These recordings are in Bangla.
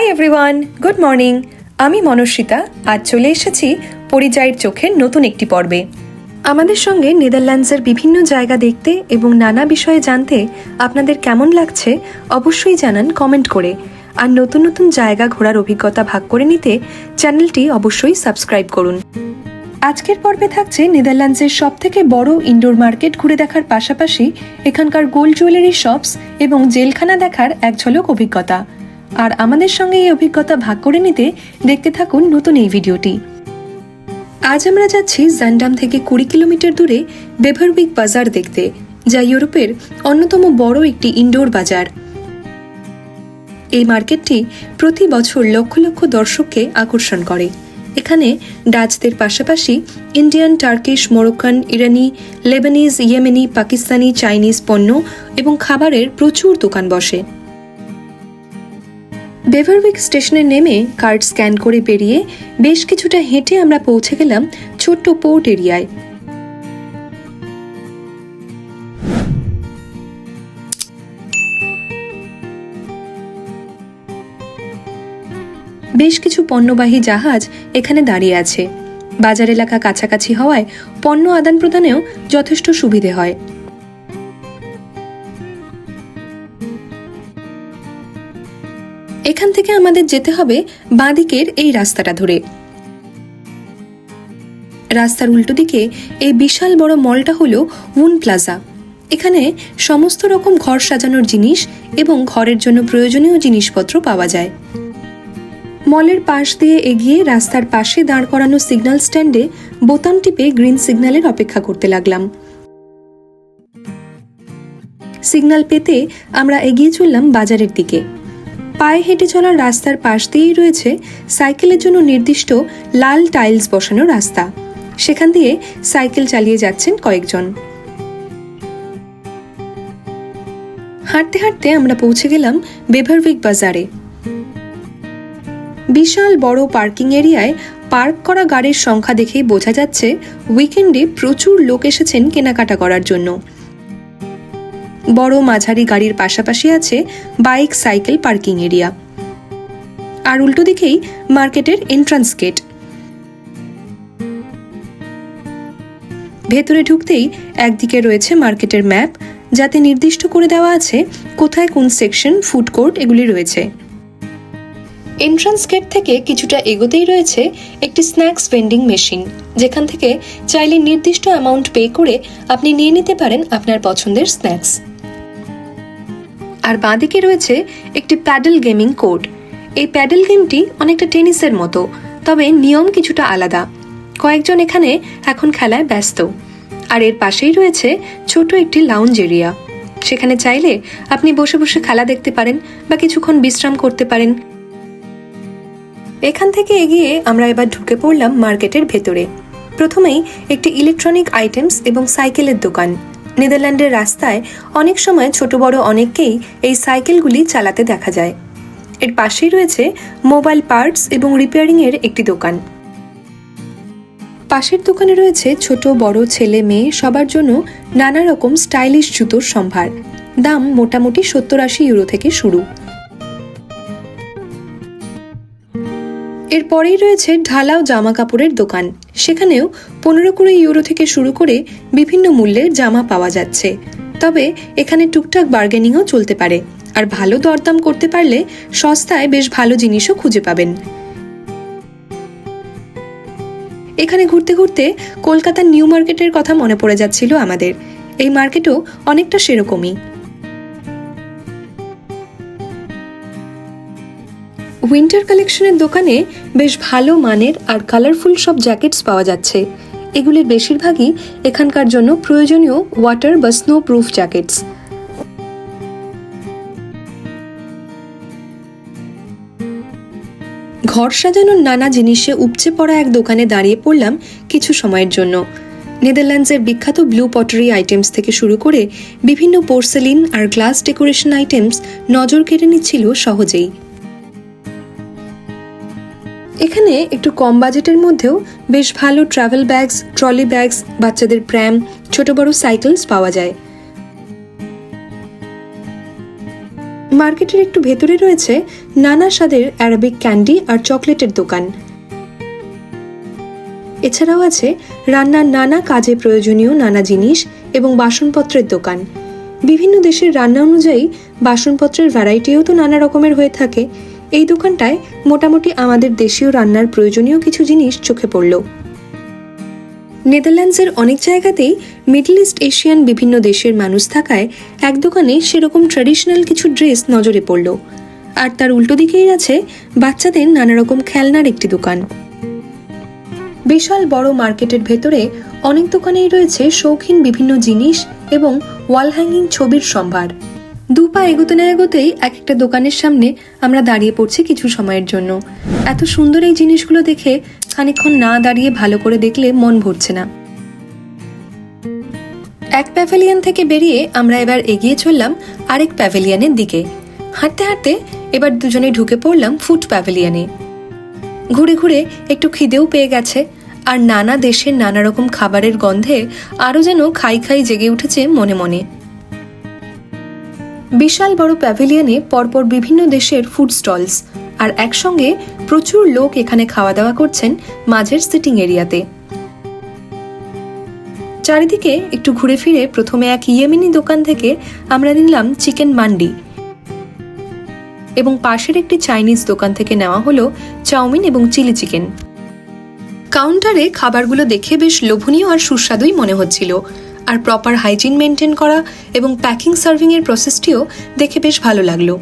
হাই এভরিওয়ান গুড মর্নিং আমি মনস্বিতা। আজ চলে এসেছি পরিযায়ীর চোখের নতুন একটি পর্বে। আমাদের সঙ্গে নেদারল্যান্ডসের বিভিন্ন জায়গা দেখতে এবং নানা বিষয়ে জানতে আপনাদের কেমন লাগছে অবশ্যই জানান কমেন্ট করে। আর নতুন নতুন জায়গা ঘোরার অভিজ্ঞতা ভাগ করে নিতে চ্যানেলটি অবশ্যই সাবস্ক্রাইব করুন। আজকের পর্বে থাকছে নেদারল্যান্ডসের সব থেকে বড় ইনডোর মার্কেট ঘুরে দেখার পাশাপাশি এখানকার গোল্ড জুয়েলারি শপস এবং জেলখানা দেখার এক ঝলক অভিজ্ঞতা। আর আমাদের সঙ্গে এই অভিজ্ঞতা ভাগ করে নিতে দেখতে থাকুন নতুন এই ভিডিওটি। আজ আমরা যাচ্ছি জান্ডাম থেকে কুড়ি কিলোমিটার দূরে বেভারউইক বাজার দেখতে, যা ইউরোপের অন্যতম বড় একটি ইনডোর বাজার। এই মার্কেটটি প্রতি বছর লক্ষ লক্ষ দর্শককে আকর্ষণ করে। এখানে ডাচদের পাশাপাশি ইন্ডিয়ান, টার্কিশ, মোরক্কান, ইরানি, লেবানিজ, ইয়েমেনি, পাকিস্তানি, চাইনিজ পণ্য এবং খাবারের প্রচুর দোকান বসে। বেভারউইক স্টেশনে নেমে কার্ড স্ক্যান করে বেরিয়ে বেশ কিছুটা হেঁটে আমরা পৌঁছে গেলাম ছোট্ট পোর্ট এরিয়ায়। বেশ কিছু পণ্যবাহী জাহাজ এখানে দাঁড়িয়ে আছে। বাজার এলাকা কাছাকাছি হওয়ায় পণ্য আদান প্রদানেও যথেষ্ট সুবিধে হয়। থেকে আমাদের যেতে হবে বাঁদিকের এই রাস্তাটা ধরে। রাস্তার উল্টো দিকে এই বিশাল বড় মলটা হলো উন প্লাজা। এখানে সমস্ত রকম ঘর সাজানোর জিনিস এবং ঘরের জন্য প্রয়োজনীয় জিনিসপত্র পাওয়া যায়। মলের পাশ দিয়ে এগিয়ে রাস্তার পাশে দাঁড় করানো সিগন্যাল স্ট্যান্ডে বোতাম টিপে গ্রিন সিগন্যালের অপেক্ষা করতে লাগলাম। সিগন্যাল পেতে আমরা এগিয়ে চললাম বাজারের দিকে। পায়ে হেঁটে চলার রাস্তার পাশ দিয়েই রয়েছে সাইকেলের জন্য নির্দিষ্ট লাল টাইলস বসানো রাস্তা। সেখান দিয়ে সাইকেল চালিয়ে যাচ্ছেন কয়েকজন। হাঁটতে হাঁটতে আমরা পৌঁছে গেলাম বেভারউইক বাজারে। বিশাল বড় পার্কিং এরিয়ায় পার্ক করা গাড়ির সংখ্যা দেখেই বোঝা যাচ্ছে উইকেন্ডে প্রচুর লোক এসেছেন কেনাকাটা করার জন্য। বড় মাঝারি গাড়ির পাশাপাশি আছে বাইক, সাইকেল, পার্কিং এরিয়া। আর উল্টো দিকেই মার্কেটের এন্ট্রান্স গেট ভেতরে ঢুকতেই একদিকে রয়েছে মার্কেটের ম্যাপ যাতে নির্দিষ্ট করে দেওয়া আছে কোথায় কোন সেকশন ফুড কোর্ট এগুলি রয়েছে। এন্ট্রান্স গেট থেকে কিছুটা এগোতেই রয়েছে একটি স্ন্যাক্স ভেন্ডিং মেশিন যেখান থেকে চাইলে নির্দিষ্ট অ্যামাউন্ট পে করে আপনি নিয়ে নিতে পারেন আপনার পছন্দের স্ন্যাক্স আর বাঁদিকে রয়েছে একটি প্যাডেল গেমিং কোড এই প্যাডেল গেমটি অনেকটা টেনিসের মতো, তবে নিয়ম কিছুটা আলাদা। কয়েকজন এখানে এখন খেলায় ব্যস্ত। আর এর পাশেই রয়েছে ছোট একটি লাউঞ্জ এরিয়া সেখানে চাইলে আপনি বসে বসে খেলা দেখতে পারেন বা কিছুক্ষণ বিশ্রাম করতে পারেন। এখান থেকে এগিয়ে আমরা এবার ঢুকে পড়লাম মার্কেটের ভেতরে। প্রথমেই একটি ইলেকট্রনিক আইটেমস এবং সাইকেলের দোকান। নেদারল্যান্ডের রাস্তায় অনেক সময় ছোট বড় অনেককেই এই সাইকেলগুলি চালাতে দেখা যায়। এর পাশেই রয়েছে মোবাইল পার্টস এবং রিপেয়ারিংয়ের একটি দোকান। পাশের দোকানে রয়েছে ছোট বড় ছেলে মেয়ে সবার জন্য নানা রকম স্টাইলিশ জুতোর সম্ভার। দাম মোটামুটি সত্তর আশি ইউরো থেকে শুরু। এরপরেই রয়েছে ঢালাও জামা কাপড়ের দোকান। সেখানেও পনেরো কুড়ি ইউরো থেকে শুরু করে বিভিন্ন মূল্যের জামা পাওয়া যাচ্ছে। তবে এখানে টুকটাক বার্গেনিংও চলতে পারে। আর ভালো দরদাম করতে পারলে সস্তায় বেশ ভালো জিনিসও খুঁজে পাবেন। এখানে ঘুরতে ঘুরতে কলকাতার নিউ মার্কেটের কথা মনে পড়ে যাচ্ছিল আমাদের। এই মার্কেটও অনেকটা সেরকমই। উইন্টার কালেকশনের দোকানে বেশ ভালো মানের আর কালারফুল সব জ্যাকেটস পাওয়া যাচ্ছে। এগুলির বেশিরভাগই এখানকার জন্য প্রয়োজনীয় ওয়াটার বা স্নো প্রুফ জ্যাকেটস। ঘর সাজানোর নানা জিনিসে উপচে পড়া এক দোকানে দাঁড়িয়ে পড়লাম কিছু সময়ের জন্য। নেদারল্যান্ডসের বিখ্যাত ব্লু পটারি আইটেমস থেকে শুরু করে বিভিন্ন পোর্সেলিন আর গ্লাস ডেকোরেশন আইটেমস নজর কেড়ে নিচ্ছিল সহজেই। এখানে একটু কম বাজেটের মধ্যেও বেশ ভালো ট্রাভেল ব্যাগস ট্রলি ব্যাগস বাচ্চাদের প্র্যাম ছোট বড় সাইকেলস পাওয়া যায়। মার্কেটের একটু ভেতরে রয়েছে নানা স্বাদের অ্যারাবিক ক্যান্ডি আর চকলেটের দোকান। এছাড়াও আছে রান্নার নানা কাজে প্রয়োজনীয় নানা জিনিস এবং বাসনপত্রের দোকান। বিভিন্ন দেশের রান্না অনুযায়ী বাসনপত্রের ভ্যারাইটিও তো নানা রকমের হয়ে থাকে। এই দোকানটায় মোটামুটি আমাদের দেশীয় রান্নার প্রয়োজনীয় কিছু জিনিস চোখে পড়ল। নেদারল্যান্ডসের অনেক জায়গাতেই মিডল ইস্ট এশিয়ান বিভিন্ন দেশের মানুষ থাকায় এক দোকানে সেরকম ট্র্যাডিশনাল কিছু ড্রেস নজরে পড়ল। আর তার উল্টো দিকেই আছে বাচ্চাদের নানা রকম খেলনার একটি দোকান। বিশাল বড় মার্কেটের ভেতরে অনেক দোকানেই রয়েছে শৌখিন বিভিন্ন জিনিস এবং ওয়াল হ্যাঙ্গিং ছবির সম্ভার। দু পা এগোতে না এগোতেই এক একটা দোকানের সামনে আমরা দাঁড়িয়ে পড়ছি কিছু সময়ের জন্য। এত সুন্দর এই জিনিসগুলো দেখে খানিকক্ষণ না দাঁড়িয়ে ভালো করে দেখলে মন ভরছে না। এক প্যাভেলিয়ান থেকে বেরিয়ে আমরা এবার এগিয়ে চললাম আরেক প্যাভেলিয়ানের দিকে। হাঁটতে হাঁটতে এবার দুজনে ঢুকে পড়লাম ফুড প্যাভেলিয়ানে। ঘুরে ঘুরে একটু খিদেও পেয়ে গেছে আর নানা দেশের নানা রকম খাবারের গন্ধে আরও যেন খাই খাই জেগে উঠেছে মনে মনে। বিশাল বড় প্যাভিলিয়নে পরপর বিভিন্ন দেশের ফুড স্টলস, আর একসঙ্গে প্রচুর লোক এখানে খাওয়া দাওয়া করছেন মাঝের সিটিং এরিয়াতে। চারিদিকে একটু ঘুরে ফিরে প্রথমে এক ইয়েমেনি দোকান থেকে আমরা নিলাম চিকেন মান্ডি। এবং পাশের একটি চাইনিজ দোকান থেকে নেওয়া হলো চাউমিন এবং চিলি চিকেন। কাউন্টারে খাবারগুলো দেখে বেশ লোভনীয় আর সুস্বাদুই মনে হচ্ছিল। আর প্রপার হাইজিন মেনটেন করা এবং প্যাকিং সার্ভিংয়ের প্রসেসটিও দেখে বেশ ভালো লাগল।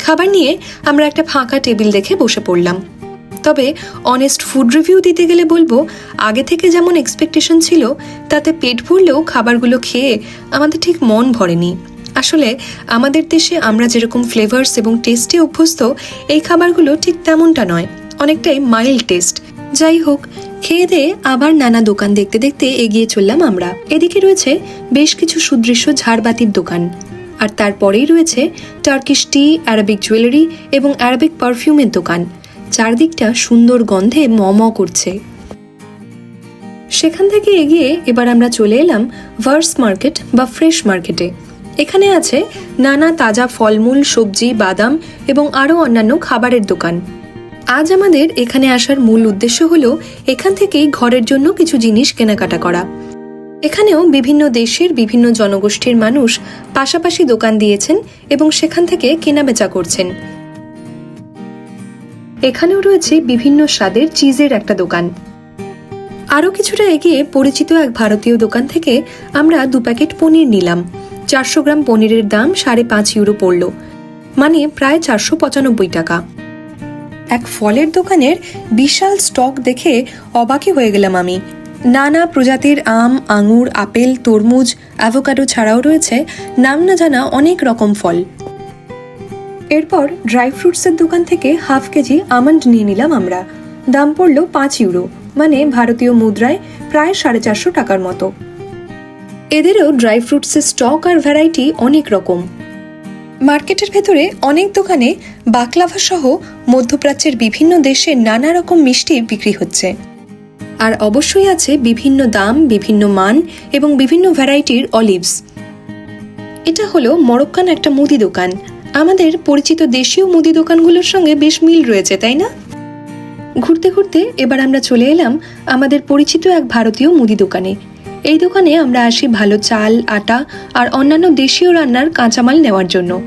খাবার নিয়ে আমরা একটা ফাঁকা টেবিল দেখে বসে পড়লাম। তবে অনেস্ট ফুড রিভিউ দিতে গেলে বলব, আগে থেকে যেমন এক্সপেকটেশন ছিল, তাতে পেট ভরলেও খাবারগুলো খেয়ে আমাদের ঠিক মন ভরেনি। আসলে আমাদের দেশে আমরা যেরকম ফ্লেভার্স এবং টেস্টে অভ্যস্ত, এই খাবারগুলো ঠিক তেমনটা নয়, অনেকটাই মাইল্ড টেস্ট যাই হোক খেয়ে দিয়ে আবার নানা দোকান দেখতে দেখতে এগিয়ে চললাম আমরা। এদিকে রয়েছে বেশ কিছু সুদৃশ্য ঝাড়বাতির দোকান। আর তারপরেই রয়েছে টার্কিশ টি অ্যারাবিক জুয়েলারি এবং অ্যারাবিক পারফিউমের দোকান। চারদিকটা সুন্দর গন্ধে ম ম করছে। সেখান থেকে এগিয়ে এবার আমরা চলে এলাম ভার্স মার্কেট বা ফ্রেশ মার্কেটে এখানে আছে নানা তাজা ফলমূল, সবজি, বাদাম এবং আরও অন্যান্য খাবারের দোকান। আজ আমাদের এখানে আসার মূল উদ্দেশ্য হলো এখান থেকেই ঘরের জন্য কিছু জিনিস কেনাকাটা করা। এখানেও বিভিন্ন দেশের বিভিন্ন জনগোষ্ঠীর মানুষ পাশাপাশি দোকান দিয়েছেন এবং সেখান থেকে কেনাবেচা করছেন। এখানেও রয়েছে বিভিন্ন স্বাদের চিজের একটা দোকান। আরও কিছুটা এগিয়ে পরিচিত এক ভারতীয় দোকান থেকে আমরা দু প্যাকেট পনির নিলাম। চারশো গ্রাম পনিরের দাম সাড়ে পাঁচ ইউরো পড়ল। মানে প্রায় চারশো পঁচানব্বই টাকা। এক ফলের দোকানের বিশাল স্টক দেখে অবাকই হয়ে গেলাম আমি। নানা প্রজাতির আম, আঙুর, আপেল, তরমুজ অ্যাভোকাডো ছাড়াও রয়েছে নাম না জানা অনেক রকম ফল। এরপর ড্রাই ফ্রুটসের দোকান থেকে হাফ কেজি আমন্ড নিয়ে নিলাম আমরা। দাম পড়ল পাঁচ ইউরো মানে ভারতীয় মুদ্রায় প্রায় সাড়ে চারশো টাকার মতো। এদেরও ড্রাই ফ্রুটসের স্টক আর ভ্যারাইটি অনেক রকম। মার্কেটের ভেতরে অনেক দোকানে বাকলাভা সহ মধ্যপ্রাচ্যের বিভিন্ন দেশের নানা রকম মিষ্টি বিক্রি হচ্ছে। আর অবশ্যই আছে বিভিন্ন দাম, বিভিন্ন মান এবং বিভিন্ন ভ্যারাইটির অলিভস। এটা হলো মরক্কান একটা মুদি দোকান। আমাদের পরিচিত দেশীয় মুদি দোকানগুলোর সঙ্গে বেশ মিল রয়েছে, তাই না? ঘুরতে ঘুরতে এবার আমরা চলে এলাম আমাদের পরিচিত এক ভারতীয় মুদি দোকানে। এই দোকানে আমরা আসি ভালো চাল, আটা আর অন্যান্য দেশীয় রান্নার কাঁচামাল নেওয়ার জন্য।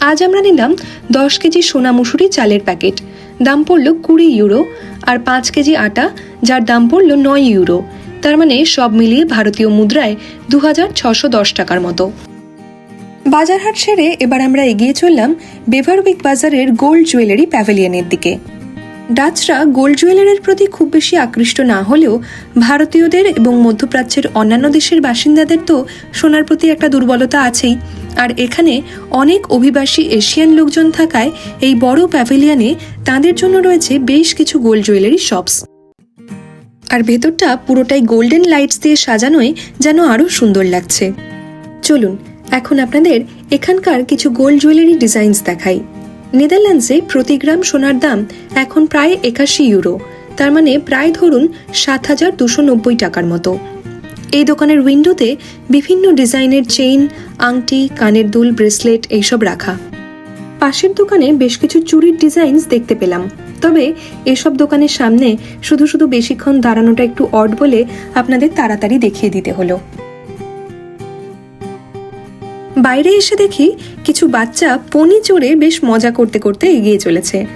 আজ আমরা নিলাম দশ কেজি সোনা মুসুরি চালের প্যাকেট। দাম পড়ল কুড়ি ইউরো আর পাঁচ কেজি আটা, যার দাম পড়ল নয় ইউরো। তার মানে সব মিলিয়ে ভারতীয় মুদ্রায় দু হাজার ছশো দশ টাকার মতো। বাজারহাট সেরে এবার আমরা এগিয়ে চললাম বেভারউইক বাজারের গোল্ড জুয়েলারি প্যাভিলিয়নের দিকে। ডাচরা গোল্ড জুয়েলারির প্রতি খুব বেশি আকৃষ্ট না হলেও ভারতীয়দের এবং মধ্যপ্রাচ্যের অন্যান্য দেশের বাসিন্দাদের তো সোনার প্রতি একটা দুর্বলতা আছেই। আর এখানে অনেক অভিবাসী এশিয়ান লোকজন থাকায় এই বড় প্যাভিলিয়নে তাদের জন্য রয়েছে বেশ কিছু গোল্ড জুয়েলারি শপস। আর ভেতরটা পুরোটাই গোল্ডেন লাইটস দিয়ে সাজানোয় যেন আরও সুন্দর লাগছে। চলুন, এখন আপনাদের এখানকার কিছু গোল্ড জুয়েলারি ডিজাইনস দেখাই। নেদারল্যান্ডসে প্রতি গ্রাম সোনার দাম এখন প্রায় একাশি ইউরো। তার মানে প্রায় ধরুন সাত হাজার দুশো নব্বই টাকার মতো। এই দোকানের উইন্ডোতে বিভিন্ন ডিজাইনের চেইন আংটি, কানের দুল ব্রেসলেট এইসব রাখা। পাশের দোকানে বেশ কিছু চুরির ডিজাইনস দেখতে পেলাম। তবে এসব দোকানের সামনে শুধু শুধু বেশিক্ষণ দাঁড়ানোটা একটু অড বলে আপনাদের তাড়াতাড়ি দেখিয়ে দিতে হলো। বাইরে এসে দেখি কিছু বাচ্চা পনি চড়ে বেশ মজা করতে করতে এগিয়ে চলেছে।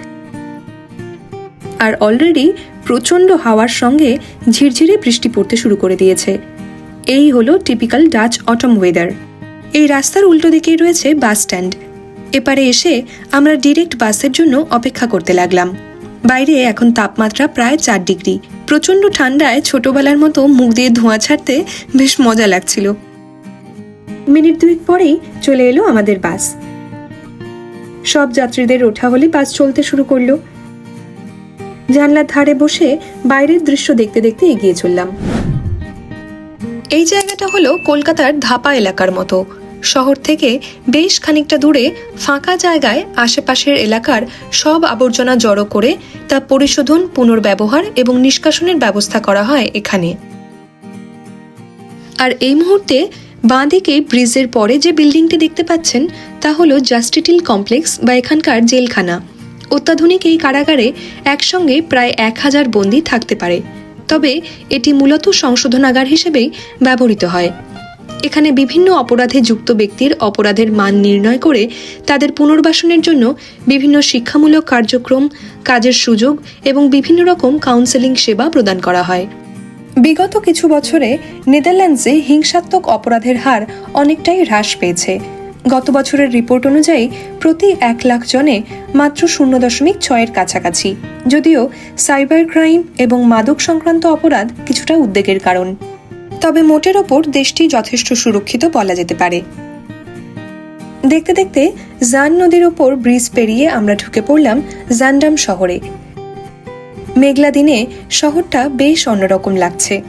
আর অলরেডি প্রচণ্ড হাওয়ার সঙ্গে ঝিরঝিরে বৃষ্টি পড়তে শুরু করে দিয়েছে। এই হলো টিপিক্যাল ডাচ অটম ওয়েদার এই রাস্তার উল্টো দিকেই রয়েছে বাস স্ট্যান্ড। এপারে এসে আমরা ডিরেক্ট বাসের জন্য অপেক্ষা করতে লাগলাম। বাইরে এখন তাপমাত্রা প্রায় চার ডিগ্রি। প্রচণ্ড ঠান্ডায় ছোটবেলার মতো মুখ দিয়ে ধোঁয়া ছাড়তে বেশ মজা লাগছিল। মিনিট দুয়েক পরেই চলে এলো আমাদের বাস। সব যাত্রীদের ওঠা হলে বাস চলতে শুরু করল। জানলার ধারে বসে বাইরের দৃশ্য দেখতে দেখতে এগিয়ে চললাম। এই জায়গাটা হলো কলকাতার ধাপা এলাকার মতো। শহর থেকে বেশ খানিকটা দূরে ফাঁকা জায়গায় আশেপাশের এলাকার সব আবর্জনা জড়ো করে তা পরিশোধন, পুনর্ব্যবহার এবং নিষ্কাশনের ব্যবস্থা করা হয় এখানে। আর এই মুহূর্তে বাঁদিকে ব্রিজের পরে যে বিল্ডিংটি দেখতে পাচ্ছেন, তা হলো জাস্টিটিল কমপ্লেক্স বা এখানকার জেলখানা। অত্যাধুনিক এই কারাগারে একসঙ্গে প্রায় এক হাজার বন্দী থাকতে পারে। তবে এটি মূলত সংশোধনাগার হিসেবেই ব্যবহৃত হয়। এখানে বিভিন্ন অপরাধে যুক্ত ব্যক্তির অপরাধের মান নির্ণয় করে তাদের পুনর্বাসনের জন্য বিভিন্ন শিক্ষামূলক কার্যক্রম, কাজের সুযোগ এবং বিভিন্ন রকম কাউন্সেলিং সেবা প্রদান করা হয়। বিগত কিছু বছরে নেদারল্যান্ডসে হিংসাত্মক অপরাধের হার অনেকটাই হ্রাস পেয়েছে। গত বছরের রিপোর্ট অনুযায়ী প্রতি এক লাখ জনে মাত্র শূন্য দশমিক ছয়ের কাছাকাছি, যদিও সাইবার ক্রাইম এবং মাদক সংক্রান্ত অপরাধ কিছুটা উদ্বেগের কারণ। তবে মোটের ওপর দেশটি যথেষ্ট সুরক্ষিত বলা যেতে পারে। দেখতে দেখতে জান নদীর ওপর ব্রিজ পেরিয়ে আমরা ঢুকে পড়লাম জান্ডাম শহরে। মেঘলা দিনে শহরটা বেশ অন্যরকম লাগছে।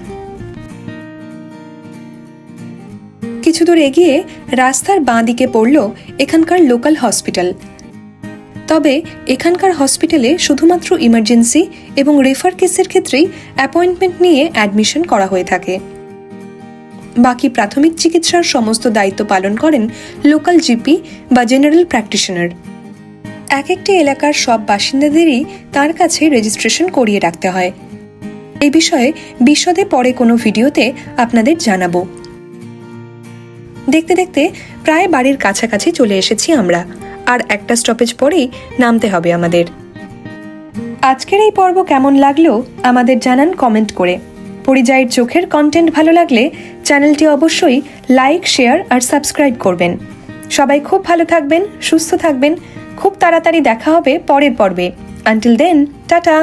কিছু দূর এগিয়ে রাস্তার বাঁ দিকে পড়ল এখানকার লোকাল হসপিটাল। তবে এখানকার হসপিটালে শুধুমাত্র ইমার্জেন্সি এবং রেফার কেসের ক্ষেত্রেই অ্যাপয়েন্টমেন্ট নিয়ে অ্যাডমিশন করা হয়ে থাকে। বাকি প্রাথমিক চিকিৎসার সমস্ত দায়িত্ব পালন করেন লোকাল জিপি বা জেনারেল প্র্যাকটিশনার। এক একটি এলাকার সব বাসিন্দাদেরই তার কাছে রেজিস্ট্রেশন করিয়ে রাখতে হয়। এই বিষয়ে বিশদে পরে কোনো ভিডিওতে আপনাদের জানাব। দেখতে দেখতে প্রায় বাড়ির কাছাকাছি চলে এসেছি আমরা। আর একটা স্টপেজ পরেই নামতে হবে আমাদের। আজকের এই পর্ব কেমন লাগল আমাদের জানান কমেন্ট করে। পরিযায়ীর চোখের কন্টেন্ট ভালো লাগলে চ্যানেলটি অবশ্যই লাইক শেয়ার আর সাবস্ক্রাইব করবেন। সবাই খুব ভালো থাকবেন, সুস্থ থাকবেন। খুব তাড়াতাড়ি দেখা হবে পরের পর্বে। Until then tata!